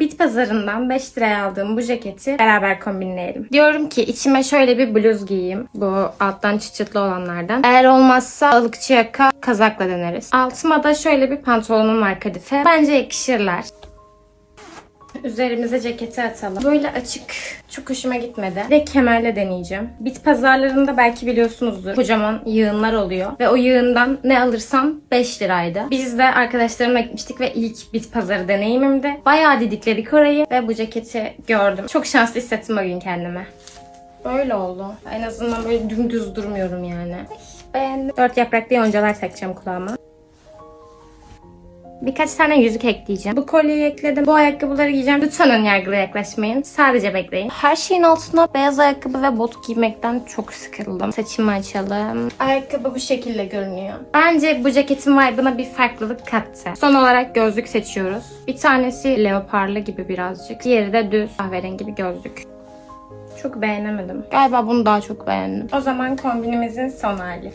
Bit pazarından 5 liraya aldığım bu ceketi beraber kombinleyelim. Diyorum ki içime şöyle bir bluz giyeyim. Bu alttan çıçıtlı olanlardan. Eğer olmazsa alıkçı yaka kazakla deneriz. Altıma da şöyle bir pantolonum var kadife. Bence yakışırlar. Üzerimize ceketi atalım. Böyle açık. Çok hoşuma gitmedi. Ve kemerle deneyeceğim. Bit pazarlarında belki biliyorsunuzdur. Kocaman yığınlar oluyor. Ve o yığından ne alırsam 5 liraydı. Biz de arkadaşlarımla gitmiştik ve ilk bit pazarı deneyimimdi. Bayağı didikledik orayı ve bu ceketi gördüm. Çok şanslı hissettim o gün kendime. Böyle oldu. En azından böyle dümdüz durmuyorum yani. Ay, beğendim. Dört yapraklı yoncalar takacağım kulağıma. Birkaç tane yüzük ekleyeceğim. Bu kolyeyi ekledim. Bu ayakkabıları giyeceğim. Lütfen ön yargılı yaklaşmayın. Sadece bekleyin. Her şeyin altına beyaz ayakkabı ve bot giymekten çok sıkıldım. Saçımı açalım. Ayakkabı bu şekilde görünüyor. Bence bu ceketin vibe'ına bir farklılık kattı. Son olarak gözlük seçiyoruz. Bir tanesi leoparlı gibi birazcık. Diğeri de düz kahverengi bir gözlük. Çok beğenemedim. Galiba bunu daha çok beğendim. O zaman kombinimizin son hali.